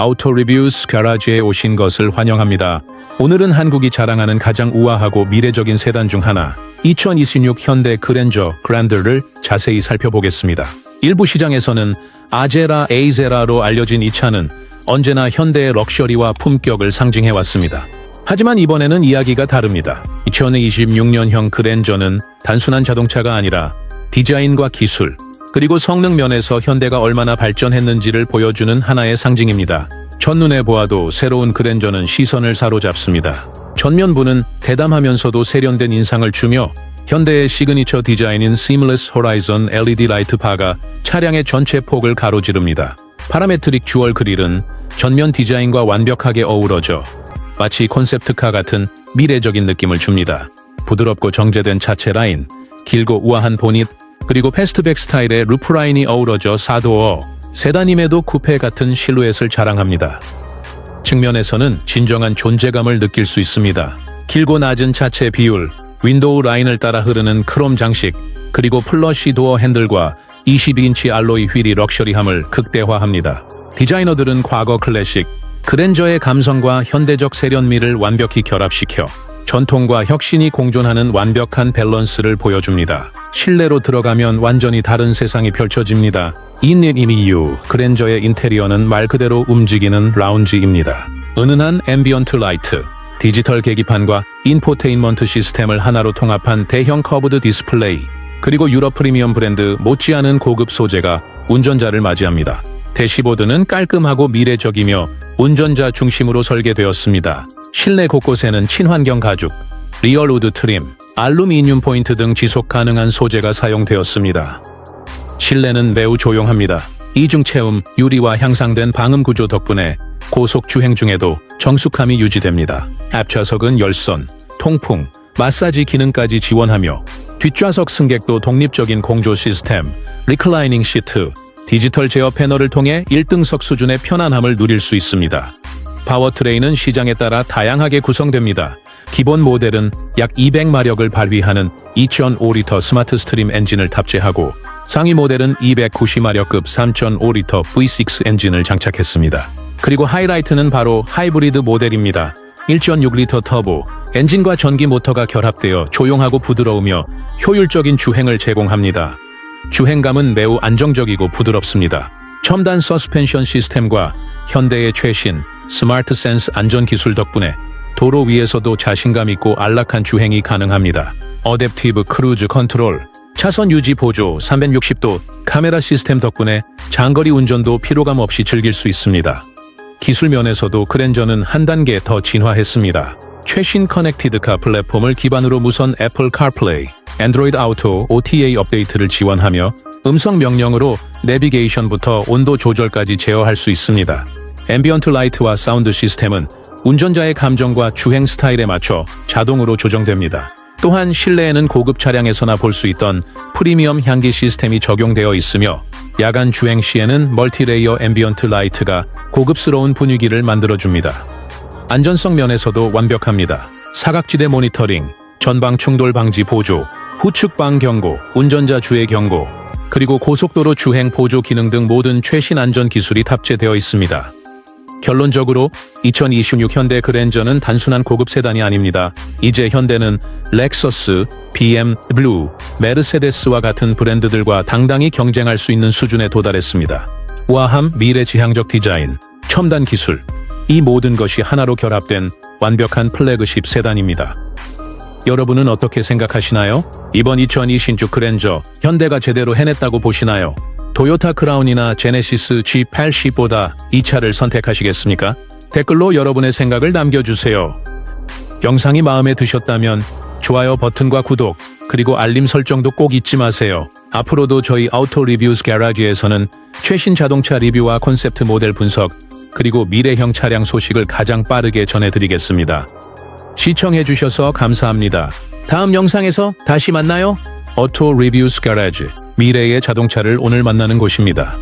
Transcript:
아우토 리뷰스 가라지에 오신 것을 환영합니다. 오늘은 한국이 자랑하는 가장 우아하고 미래적인 세단 중 하나, 2026 현대 그랜저 그란드를 자세히 살펴보겠습니다. 일부 시장에서는 아제라 에이제라로 알려진 이 차는 언제나 현대의 럭셔리와 품격을 상징해왔습니다. 하지만 이번에는 이야기가 다릅니다. 2026년형 그랜저는 단순한 자동차가 아니라 디자인과 기술, 그리고 성능 면에서 현대가 얼마나 발전했는지를 보여주는 하나의 상징입니다. 첫눈에 보아도 새로운 그랜저는 시선을 사로잡습니다. 전면부는 대담하면서도 세련된 인상을 주며 현대의 시그니처 디자인인 Seamless Horizon LED 라이트 바가 차량의 전체 폭을 가로지릅니다. 파라메트릭 듀얼 그릴은 전면 디자인과 완벽하게 어우러져 마치 콘셉트카 같은 미래적인 느낌을 줍니다. 부드럽고 정제된 차체 라인, 길고 우아한 보닛, 그리고 패스트백 스타일의 루프 라인이 어우러져 사도어, 세단임에도 쿠페 같은 실루엣을 자랑합니다. 측면에서는 진정한 존재감을 느낄 수 있습니다. 길고 낮은 차체 비율, 윈도우 라인을 따라 흐르는 크롬 장식, 그리고 플러시 도어 핸들과 22인치 알로이 휠이 럭셔리함을 극대화합니다. 디자이너들은 과거 클래식, 그랜저의 감성과 현대적 세련미를 완벽히 결합시켜 전통과 혁신이 공존하는 완벽한 밸런스를 보여줍니다. 실내로 들어가면 완전히 다른 세상이 펼쳐집니다. 인릿 이미유 그랜저의 인테리어는 말 그대로 움직이는 라운지입니다. 은은한 앰비언트 라이트, 디지털 계기판과 인포테인먼트 시스템을 하나로 통합한 대형 커브드 디스플레이, 그리고 유럽 프리미엄 브랜드 못지않은 고급 소재가 운전자를 맞이합니다. 대시보드는 깔끔하고 미래적이며 운전자 중심으로 설계되었습니다. 실내 곳곳에는 친환경 가죽, 리얼 우드 트림, 알루미늄 포인트 등 지속 가능한 소재가 사용되었습니다. 실내는 매우 조용합니다. 이중 체움, 유리와 향상된 방음 구조 덕분에 고속 주행 중에도 정숙함이 유지됩니다. 앞좌석은 열선, 통풍, 마사지 기능까지 지원하며 뒷좌석 승객도 독립적인 공조 시스템, 리클라이닝 시트, 디지털 제어 패널을 통해 1등석 수준의 편안함을 누릴 수 있습니다. 파워트레인은 시장에 따라 다양하게 구성됩니다. 기본 모델은 약 200마력을 발휘하는 2.5리터 스마트 스트림 엔진을 탑재하고 상위 모델은 290마력급 3.5리터 V6 엔진을 장착했습니다. 그리고 하이라이트는 바로 하이브리드 모델입니다. 1.6리터 터보, 엔진과 전기 모터가 결합되어 조용하고 부드러우며 효율적인 주행을 제공합니다. 주행감은 매우 안정적이고 부드럽습니다. 첨단 서스펜션 시스템과 현대의 최신 스마트 센스 안전 기술 덕분에 도로 위에서도 자신감 있고 안락한 주행이 가능합니다. 어댑티브 크루즈 컨트롤, 차선 유지 보조 360도 카메라 시스템 덕분에 장거리 운전도 피로감 없이 즐길 수 있습니다. 기술 면에서도 그랜저는 한 단계 더 진화했습니다. 최신 커넥티드카 플랫폼을 기반으로 무선 애플 카플레이, 안드로이드 아우토 OTA 업데이트를 지원하며 음성 명령으로 내비게이션부터 온도 조절까지 제어할 수 있습니다. 앰비언트 라이트와 사운드 시스템은 운전자의 감정과 주행 스타일에 맞춰 자동으로 조정됩니다. 또한 실내에는 고급 차량에서나 볼 수 있던 프리미엄 향기 시스템이 적용되어 있으며 야간 주행 시에는 멀티레이어 앰비언트 라이트가 고급스러운 분위기를 만들어줍니다. 안전성 면에서도 완벽합니다. 사각지대 모니터링, 전방 충돌 방지 보조, 후측방 경고, 운전자 주의 경고, 그리고 고속도로 주행 보조 기능 등 모든 최신 안전 기술이 탑재되어 있습니다. 결론적으로 2026 현대 그랜저는 단순한 고급 세단이 아닙니다. 이제 현대는 렉서스, BMW, 메르세데스와 같은 브랜드들과 당당히 경쟁할 수 있는 수준에 도달했습니다. 우아함, 미래지향적 디자인, 첨단 기술, 이 모든 것이 하나로 결합된 완벽한 플래그십 세단입니다. 여러분은 어떻게 생각하시나요? 이번 2026 그랜저 현대가 제대로 해냈다고 보시나요? 토요타 크라운이나 제네시스 G80보다 이 차를 선택하시겠습니까? 댓글로 여러분의 생각을 남겨주세요. 영상이 마음에 드셨다면 좋아요 버튼과 구독, 그리고 알림 설정도 꼭 잊지 마세요. 앞으로도 저희 아우토 리뷰스 게라지에서는 최신 자동차 리뷰와 콘셉트 모델 분석, 그리고 미래형 차량 소식을 가장 빠르게 전해드리겠습니다. 시청해주셔서 감사합니다. 다음 영상에서 다시 만나요. 오토 리뷰스 게라지 미래의 자동차를 오늘 만나는 곳입니다.